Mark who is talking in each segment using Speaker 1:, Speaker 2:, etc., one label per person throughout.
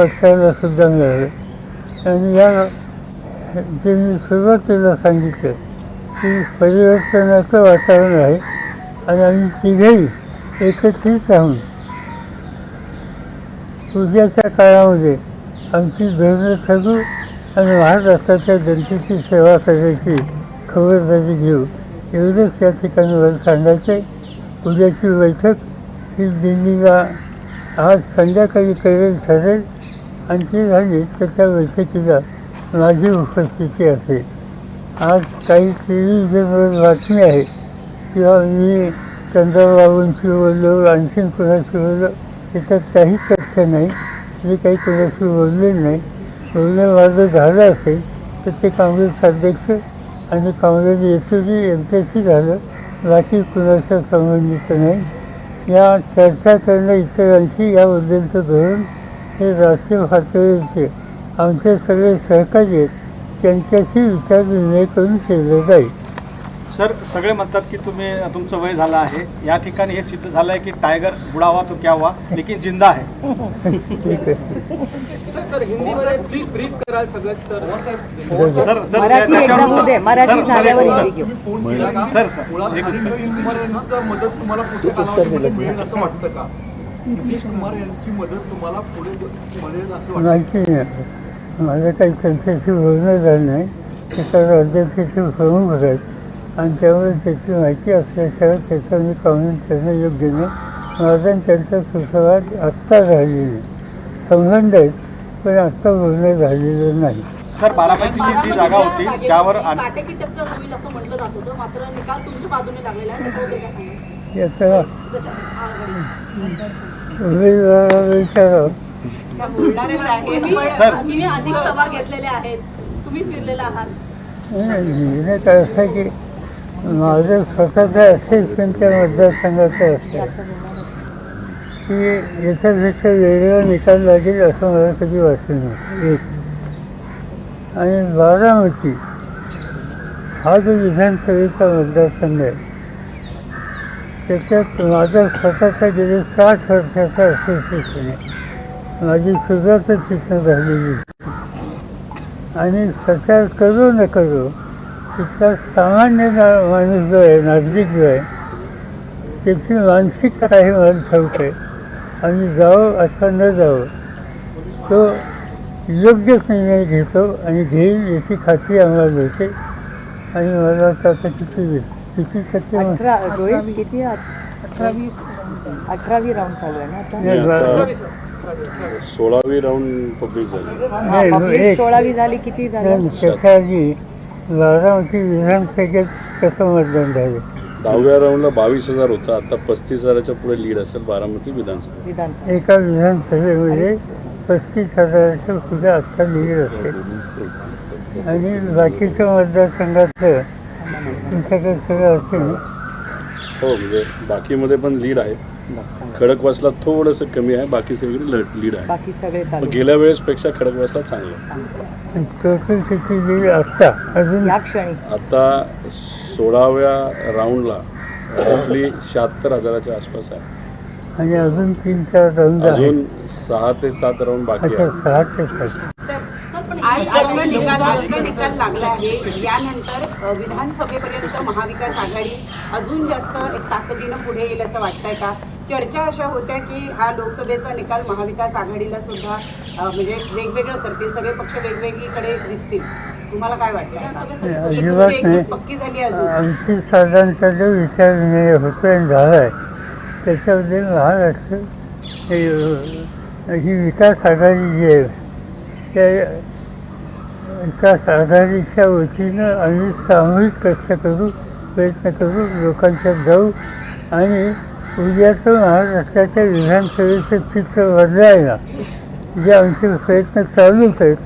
Speaker 1: पक्षाला सुद्धा मिळालं. आणि या जे मी सुरुवातीला सांगितलं की परिवर्तनाचं वातावरण आहे आणि आम्ही तिघेही एकत्रित राहून उद्याच्या काळामध्ये आमची धोरणं ठरू आणि महाराष्ट्राच्या जनतेची सेवा करायची खबरदारी घेऊ एवढंच या ठिकाणी मला सांगायचं आहे उद्याची बैठक ही दिल्लीला आज संध्याकाळी करेल ठरेल. आणि ती झाली तर त्या बैठकीला माझी उपस्थिती असेल. आज काही टेलिव्हिजनवर बातमी आहे किंवा मी चंद्रबाबूंशी बोललो आणखीन कोणाशी बोललो त्याच्यात काही तथ्य नाही. मी काही कोणाशी बोलले नाही. बोलणं माझं झालं असेल तर ते काँग्रेस अध्यक्ष आणि काँग्रेस येथील यांच्याशी झालं. बाकी कुणाच्या संबंधित नाही. या चर्चा करणं इतरांशी याबद्दलचं धोरण हे राष्ट्रीय पातळीवरचे आमचे सगळे सहकारी आहेत त्यांच्याशी विचार विनिमय करून केलं जाईल.
Speaker 2: सर सगळे म्हणतात की तुम्ही तुमचं वय झालं आहे. या ठिकाणी हे सिद्ध झालं आहे की टायगर बुडावा तो क्या हुआ? लेकिन जिंदा आहे.
Speaker 1: ठीक आहे.
Speaker 3: सर सर हिंदीमध्ये प्लीज ब्रीफ कराल सगळं
Speaker 2: सर. सर
Speaker 4: मराठी
Speaker 2: त्याच्यावर-
Speaker 4: एक्झाममध्ये मराठी
Speaker 2: सर, सर,
Speaker 4: झाल्यावर
Speaker 2: एक-
Speaker 4: हिंदी घेऊ.
Speaker 2: सर सर एक
Speaker 5: यांचा मदत तुम्हाला पुढच्या कालावधीमध्ये मिळेल असं वाटतं का? नितीश कुमार यांची मदत तुम्हाला पुढे मिळेल असं वाटतं?
Speaker 1: माहिती नाही माझं काही त्यांच्याशी बोलणं झालं नाही. ते तर अध्यक्षाचे प्रमुख आहेत आणि त्यामुळे त्याची माहिती असल्याशिवाय त्याचं मी कमेंट करणं योग्य नाही. माझा त्यांचा सुसंवाद आत्ता झालेला नाही संबंध आहेत पण आत्ता बोलणं झालेलं नाही.
Speaker 2: सर बारामतीची जी जागा होती त्यावर
Speaker 6: होईल असं म्हटलं जात होतं. मात्र निकाल तुमच्या बाजूने लागलेला आहे
Speaker 1: याचा काय असा की माझं स्वतःचं असेसमेंट त्या मतदारसंघाचं असतं. की याच्यापेक्षा वेगळा निकाल लागेल असं मला कधी वाटलं नाही. एक. आणि बारामती हा जो विधानसभेचा मतदारसंघ आहे त्याच्यात माझा स्वतःचा गेले साठ वर्षाचा असोसिएशन आहे. माझी सुरुवातच तिथं झालेली आणि प्रचार करू न करू तिथला सामान्य माणूस जो आहे नागरिक जो आहे त्याची मानसिकता काही मला ठाऊक आहे आम्ही जावं अथवा न जावं तो योग्यच निर्णय घेतो आणि घेईल याची खात्री आम्हाला मिळते. आणि मला वाटतं आता किती
Speaker 4: अठरा रोहित किती अठरावी राऊंड चालू आहे ना आता?
Speaker 7: सोळावी राऊंड पब्लिक झाली.
Speaker 4: हा, सोळावी झाली किती झाली?
Speaker 1: बारामती विधानसभेत कसं मतदान झालं?
Speaker 7: दहाव्या राऊंडला बावीस हजार होता. आता पस्तीस हजाराच्या पुढे लीड असेल बारामती विधानसभा.
Speaker 4: विधानसभा.
Speaker 1: एका विधानसभेमध्ये पस्तीस हजाराच्या पुढे आत्ता लीड असेल. आणि बाकीच्या मतदारसंघातलं तुमच्याकडे सगळं असेल
Speaker 7: हो म्हणजे बाकीमध्ये पण लीड आहे. खडकवासला थोडंसं कमी आहे बाकी सगळी लीड आहे.
Speaker 4: बाकी सगळे
Speaker 7: पण
Speaker 4: तालुके
Speaker 7: गेल्या वेळेसपेक्षा खडकवासला चांगलं. आहे.
Speaker 1: टोटल त्याची लीड आत्ता अजून?
Speaker 4: या क्षणी.
Speaker 7: आता सोळाव्या राऊंडला रफली शहात्तर हजाराच्या आसपास आहे.
Speaker 1: आणि अजून तीन चार राऊंड आहेत.
Speaker 7: अजून सहा ते सात राऊंड बाकी
Speaker 1: अच्छा
Speaker 7: आहे
Speaker 1: सहा ते सात.
Speaker 8: आज आजचा निकाल आजचा निकाल लागला आहे. यानंतर विधानसभेपर्यंत महाविकास आघाडी अजून जास्त एक ताकदीनं पुढे येईल असं वाटतंय का? चर्चा अशा होत्या की हा लोकसभेचा निकाल महाविकास आघाडीला सुद्धा म्हणजे वेगवेगळं करतील. सगळे पक्ष वेगवेगळीकडे दिसतील. तुम्हाला काय वाटतं म्हणजे पक्की झाली अजून.
Speaker 1: आमची जो विचार विनिमय होतो आणि झाला आहे त्याच्यामध्ये महाराष्ट्र हे, ही विकास आघाडी जी आहे त्या विकास आघाडीच्या वतीनं आम्ही सामूहिक कष्ट करू प्रयत्न करू लोकांच्या जाऊ आणि उद्याचं महाराष्ट्राच्या विधानसभेचं चित्र बदलायला. जे आमचे प्रयत्न चालूच आहेत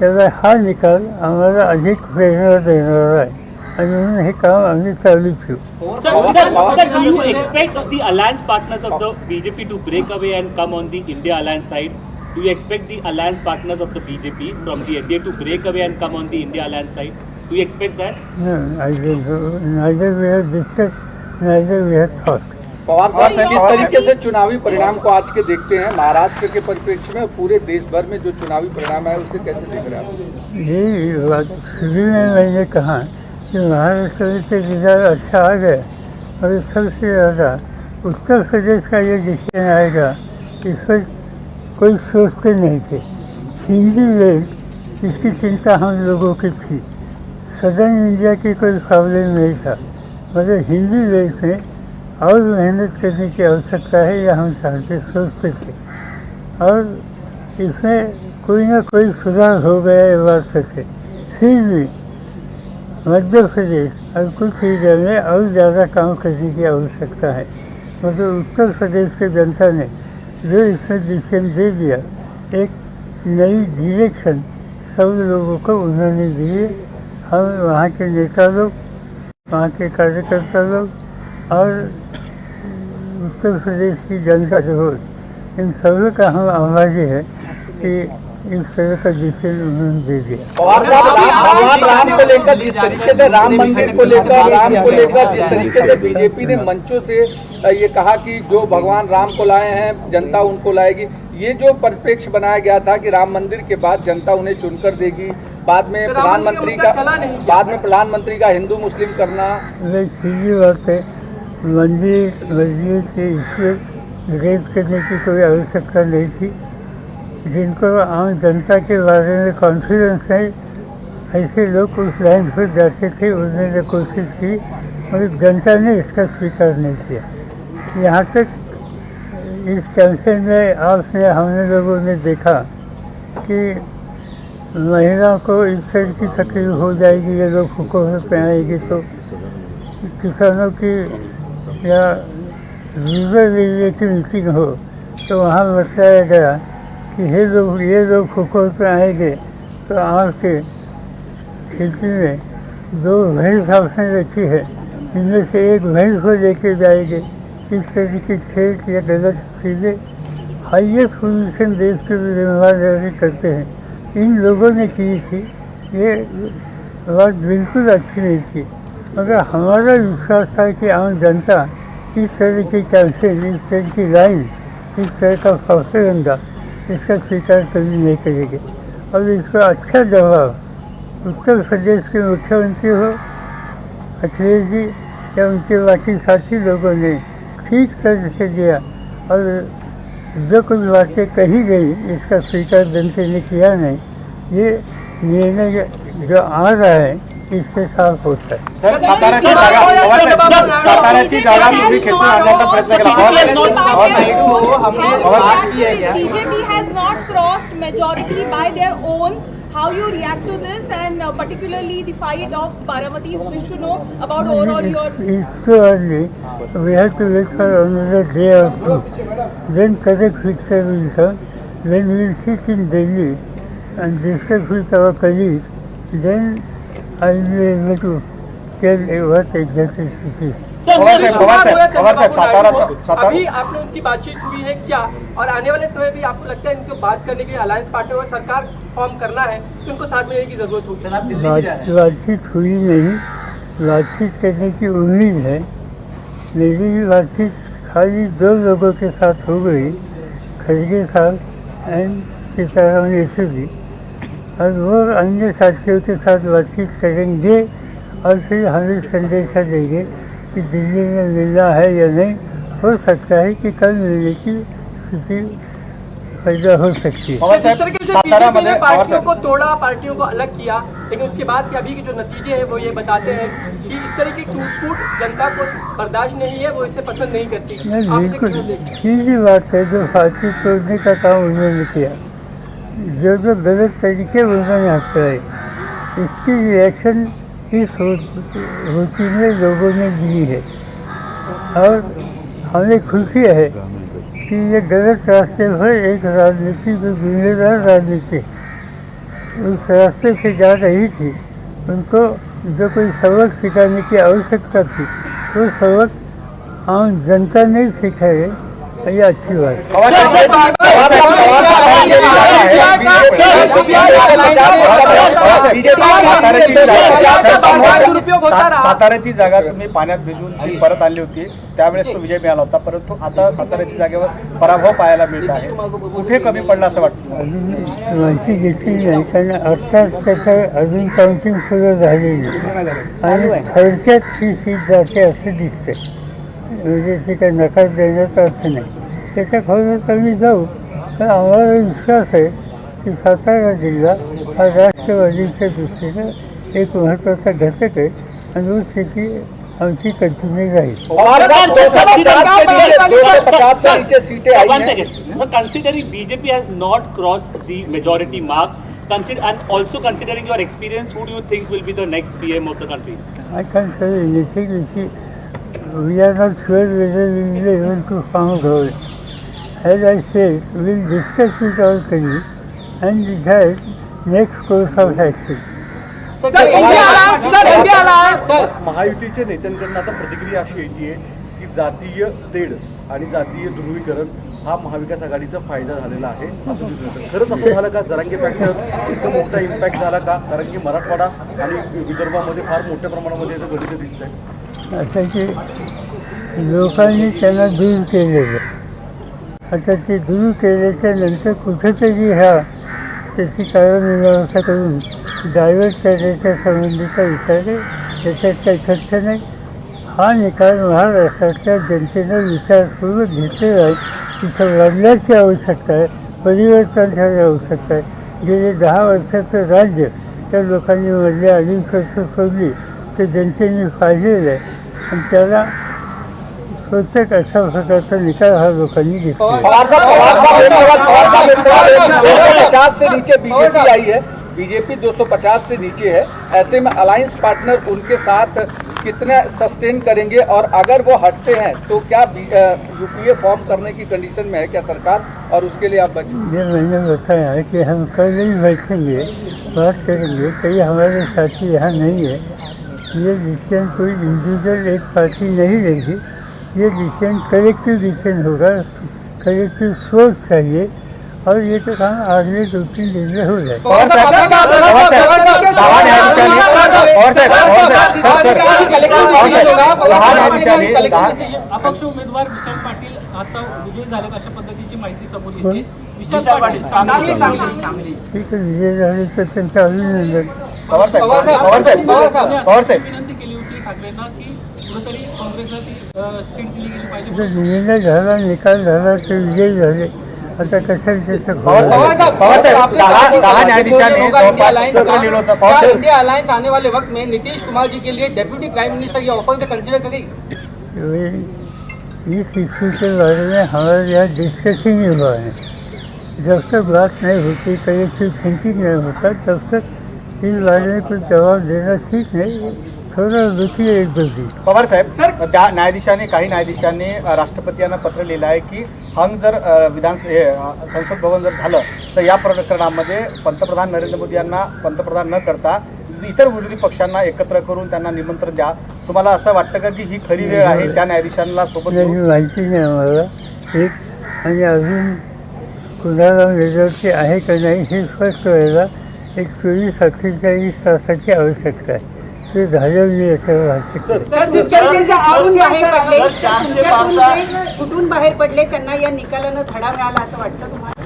Speaker 1: त्याचा हा निकाल आम्हाला अधिक प्रेरणा देणार आहे. आणि म्हणून हे काम आम्ही चालू ठेवू.
Speaker 9: Sir, sir, sir, do you to break alliance partners of on BJP India alliance side Do you expect the alliance partners of the BJP from the NDA to break away and come on the India alliance side? Do you expect that?
Speaker 1: No, I don't know. Neither we have discussed, neither we have thought.
Speaker 5: Pawar
Speaker 2: sahab
Speaker 5: किस तरीके से चुनावी परिणाम को आज के देखते हैं महाराष्ट्र के परिप्रेक्ष्य में पूरे देश भर में जो चुनावी परिणाम है उसे कैसे देख रहे हैं
Speaker 1: ये बात शुरू में मैंने कहा कि महाराष्ट्र तो रिजल्ट अच्छा आ गया और सबसे ज़्यादा उत्तर प्रदेश का ये डिसीजन आएगा इस पर कोई सोचते नहीं थे। हिंदी वेव इसकी चिंता हम लोगों की थी। सदर्न इंडिया की कोई प्रॉब्लम नहीं था। मगर हिंदी वेव में और मेहनत करने की आवश्यकता है यह हम चाहते सोचते थे। और इसमें कोई ना कोई सुधार हो गया ये बात से। फिर भी मध्य प्रदेश और कुछ एरिया में और ज़्यादा काम करने की आवश्यकता है। मतलब उत्तर प्रदेश की जनता ने जो इसमें डिसीजन दे दिया एक नई डिरेक्शन सब लोगों को उन्होंने दिए हम वहाँ के नेता लोग वहाँ के कार्यकर्ता लोग और उत्तर प्रदेश की जनता जो हो इन सभी का हम आभारी है कि इस तरह का डिसीज़न उन्होंने दे दिया।
Speaker 5: राम भगवान राम को लेकर जिस तरीके से राम मंदिर को लेकर राम को लेकर जिस तरीके से बीजेपी ने मंचों से ये कहा कि जो भगवान राम को लाए हैं जनता उनको लाएगी। ये जो परिप्रेक्ष्य बनाया गया था कि राम मंदिर के बाद जनता उन्हें चुनकर देगी बाद में
Speaker 3: का
Speaker 5: प्रधानमंत्री का बाद में प्रधानमंत्री का हिंदू मुस्लिम करना।
Speaker 1: सीधी बात है मंदिर मस्जिद के इसमें करने की कोई आवश्यकता नहीं थी। जिनको आम जनता के बारे में कॉन्फिडेंस है, ऐसे लोग उस लाइन पर जाते थे, उन्होंने कोशिश की और जनता ने इसका स्वीकार नहीं किया। यहाँ तक इस कैंपेन में आपने, हमने लोगों ने देखा कि महिलाओं को इस तरह की तकलीफ़ हो जाएगी, ये लोग हुकूमत पे आएगी तो किसानों की या रूरल एरिया की मीटिंग हो तो वहाँ बताया गया कि ये लोग ये लोग हुकूमत पे आएँगे तो आपके खेती में दो भैंस आपने रखी है। इनमें से एक भैंस को लेके जाएँगे। इस तरह की खेत या गलत चीज़ें हाइएस्ट पोजीशन देश के ज़िम्मेदारी करते हैं। इन लोगों ने की थी। ये बात बिल्कुल अच्छी नहीं थी। मगर हमारा विश्वास था कि आम जनता इस तरह की कैंपेन, इस तरह की लाइन, इस तरह का प्रोपेगेंडा इसका स्वीकार कभी नहीं करेंगे। और इसका अच्छा जवाब उत्तर प्रदेश के मुख्यमंत्री हो अखिलेश जी या उनके बाकी साथी लोगों ने ठीक तरह से दिया और जो कुछ बातें कही गई इसका स्वीकार जनता ने किया नहीं ये निर्णय जो आ रहा है इससे साफ़ होता है।
Speaker 2: सर साताऱ्याची जागा साताऱ्याची जागा तुम्ही खेचून आणण्याचा प्रयत्न केला साहेब, Pawar
Speaker 6: crossed majority by their own. How you react to this and uh, particularly the fight of Baramati? Wish to know about overall your
Speaker 1: It's too early. We have to wait for another day or two. Then correct picture will come. When we will sit in Delhi and discuss with our colleagues, then I will be able to tell what exactly it is.
Speaker 3: अभी आपने उनकी बातचीत हुई है क्या? और आने वाले समय भी आपको लगता है इनसे बात करने के लिए अलायंस पार्टी और सरकार फॉर्म करना है तो उनको साथ में की ज़रूरत होगी।
Speaker 1: बातचीत हुई नहीं। बातचीत करने की उम्मीद है मेरी बातचीत खाली दो लोगों के साथ हो गई खड़गे साहब एंड सीताराम येचुरी और वो अन्य साथियों के साथ बातचीत करेंगे और फिर हमें संदेशा देंगे। कि दिल्ली में मिलना है या नहीं हो सकता है कि कल मिलने की स्थिति पैदा हो सकती है।
Speaker 3: पार्टियों को तोड़ा पार्टियों को अलग किया लेकिन उसके बाद के अभी के जो नतीजे हैं वो ये बताते हैं कि इस तरह की टूट फूट जनता को बर्दाश्त नहीं है वो इसे पसंद नहीं करती।
Speaker 1: सीधी बात है जो फांसी तोड़ने का काम उन्होंने किया जो जो गलत तरीके उन्होंने अपनाए इसकी रिएक्शन इस सोच में लोगों ने दी है। और हमें खुशी है कि ये गलत रास्ते पर एक राजनीति जो जिम्मेदार राजनीति उस रास्ते से जा रही थी। उनको जो कोई सबक सिखाने की आवश्यकता थी वो सबक आम जनता ने सिखाए ये अच्छी बात
Speaker 2: साताऱ्याची जागा तुम्ही पाण्यात भिजवून ती परत आणली होती. त्यावेळेस तो विजय मिळाला होता. परंतु आता साताऱ्याच्या जागेवर पराभव पाहायला मिळत आहे. कुठे कमी पडला असं वाटतं
Speaker 1: माहिती घेतली नाही कारण त्याचं अजून काउंटिंग सुरू झालेली आणि थोडक्यात ही सीट जाते असं दिसते म्हणजे ते काही नकार देण्याचा अर्थ नाही त्याच्या खोलात आम्ही जाऊ पण आम्हाला विश्वास आहे की सातारा जिल्हा हा राष्ट्रवादीच्या दृष्टीनं एक महत्त्वाचा घटक आहे आणि स्थिती आमची कंटिन्यू राहील
Speaker 5: पवार साहब, 250 से नीचे 250 से नीचे सीटें आई
Speaker 9: One
Speaker 5: हैं
Speaker 9: second. So considering BJP has not crossed the majority mark, consider and also considering your experience, who do you think will be the next PM of the country?
Speaker 1: I can't say anything. We are not sure whether we will be able to found out. As I said, we will discuss with our colleagues and decide next course of action.
Speaker 3: Sir India alliance sir India alliance
Speaker 10: sir महायुतीच्या नेत्यांकडून आता प्रतिक्रिया अशी येते की जातीय तेढ आणि जातीय ध्रुवीकरण हा महाविकास आघाडीचा फायदा झालेला आहे. असं दिसून येतं. खरंच असं झालं का? जरांगे फॅक्टर इतकं मोठा इम्पॅक्ट झाला का? कारण की मराठवाडा आणि विदर्भामध्ये फार मोठ्या प्रमाणामध्ये याचं गणित दिसतंय.
Speaker 1: असं की लोकांनी त्यांना दूर केलेलं आता ते दूर केल्याच्यानंतर कुठेतरी ह्या त्याची कारणमीमांसा करून डायव्हर्ट करण्याच्या संबंधीचा विचार आहे. त्याच्यात काही तथ्य नाही. हा निकाल महाराष्ट्रातल्या जनतेनं विचारपूर्वक घेतलेला आहे. तिथं लढण्याची आवश्यकता आहे. परिवर्तन परिवर्तनाची आवश्यकता आहे. गेले दहा वर्षाचं राज्य त्या लोकांनी मधली अडीच वर्ष सोडली ते जनतेने पाहिलेलं आहे. आणि त्याला स्वतः अशा प्रकारचा निकाल हा। लोकांनी घेतला
Speaker 5: पवार साहब पवार साहब एक सवाल पवार साहब एक सवाल दो सौ पचास से नीचे बीजेपी आई है बीजेपी 250 से नीचे है। ऐसे में अलायंस पार्टनर उनके साथ कितने सस्टेन करेंगे? और अगर वो हटते हैं तो क्या यूपीए फॉर्म करने की कंडीशन में है क्या सरकार? और उसके लिए आप बचे
Speaker 1: ये मैंने बताया है कि हम कल ही बैठेंगे बात करेंगे कई हमारे साथी यहाँ नहीं है। ये डिसीजन कोई इंडिविजुअल एक पार्टी नहीं लेगी ये डिसीजन कलेक्टिव डिसीजन होगा कलेक्टिव सोच चाहिए और ये तो काम अगले दो तीन दिन में हो
Speaker 2: जाएगा
Speaker 11: अपक्ष उमेदवार विशाल पाटील आता अशा पद्धतीची माहिती समोर येते विशाल पाटील
Speaker 1: ठीक आहे विजय झाले तर त्यांचं अभिनंदन
Speaker 2: पवार साहेब पवार साहेब पवार साहेब
Speaker 11: विनंती केली होती ठाकरेंना की कुठेतरी काँग्रेसला ती अ, सीट दिली गेली पाहिजे.
Speaker 1: आता निर्णय झाला निकाल झाला ते विजयी झाले. आता कशाला
Speaker 2: पवार साहेब पवार साहेब दहा दहा न्यायाधीशांनी जवळपास पत्र लिहिलं होतं पवार साहेब.
Speaker 11: इंडिया अलायंस आने वाले वक्त में नीतीश कुमार जी के लिए डेप्यूटी प्राइम मिनिस्टर ये ऑफर को कंसिडर करेगी
Speaker 1: वे इस इशू के बारे में हमारे यहाँ डिस्कशन ही हुआ है जब तक बात नहीं होती कलेक्टिव थिंकिंग नहीं होता तब तक बारे में कुछ जवाब देना ठीक नहीं थोड़ा रुकिए एक दो दिन
Speaker 2: पवार साहेब त्या न्यायाधीशांनी काही न्यायाधीशांनी राष्ट्रपती यांना पत्र लिहिलं आहे की हंग जर विधान संसद भवन जर झालं तर या प्रकरणामध्ये पंतप्रधान नरेंद्र मोदी यांना पंतप्रधान न करता इतर विरोधी पक्षांना एकत्र करून त्यांना निमंत्रण द्या तुम्हाला असं वाटतं का की ही खरी वेळ आहे त्या न्यायाधीशांना सोबत?
Speaker 1: माहिती नाही आम्हाला एक आणि अजून कुणाला मेजॉरिटी आहे का नाही हे स्पष्ट व्हायला एक चोवीस अठ्ठेचाळीस तासाची आवश्यकता आहे. ते झालं मी याच्यावर भाष्य.
Speaker 3: सर
Speaker 8: कुठून बाहेर पडले. जे कुठून बाहेर त्यांना या निकालानं धडा मिळाला असं वाटतं तुम्हाला?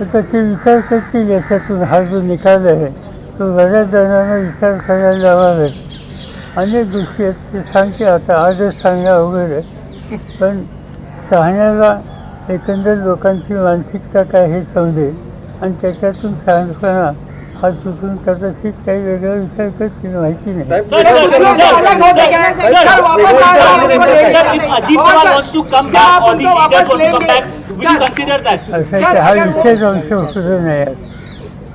Speaker 1: तर ते विचार करतील याच्यातून. हा जो निकाल आहे तो बऱ्याच जणांना विचार करायला लावावेत अनेक गोष्टी आहेत. ते सांगते आता. आजच अवघड आहे. पण शहाण्याला एकंदर लोकांची मानसिकता काय हे समजेल. आणि त्याच्यातून शहाणपणा हा सुचून कदाचित काही वेगळा विचार करतील माहिती नाही
Speaker 3: हो है। है?
Speaker 1: असं हा विषयच अंश सुद्धा नाही आज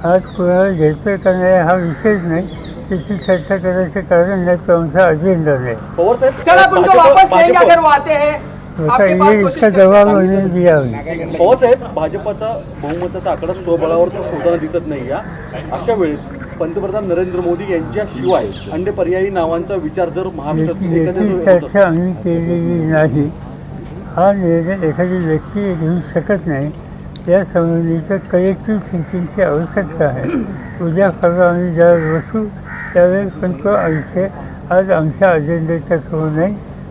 Speaker 1: आज कोणाला घ्यायचं का नाही हा विषयच नाही त्याची चर्चा करायचं कारण नाही तो आमचा अजेंडा नाही
Speaker 3: आपके पास
Speaker 1: ये
Speaker 3: कोशिश
Speaker 1: इसका जवाब दिया
Speaker 10: पवार साहेब भाजपचा बहुमताचा आकडा स्वबळावर तर होताना दिसत नाही या. अशा वेळेस पंतप्रधान नरेंद्र मोदी यांच्याशिवाय अन्य पर्यायी नावांचा विचार जर महाराष्ट्रात
Speaker 1: याची
Speaker 10: एखाद्या
Speaker 1: याची
Speaker 10: वेळी होत
Speaker 1: चर्चा आम्ही केलेली नाही. हा निर्णय एखादी व्यक्ती घेऊ शकत नाही. या संबंधीच्या कलेक्टिव्ह थिंकिंगची आवश्यकता आहे. उद्या परवा आम्ही ज्यावेळेस बसू त्यावेळेस पण तो विषय आज आमच्या अजेंड्याच्या थ्रू नाही.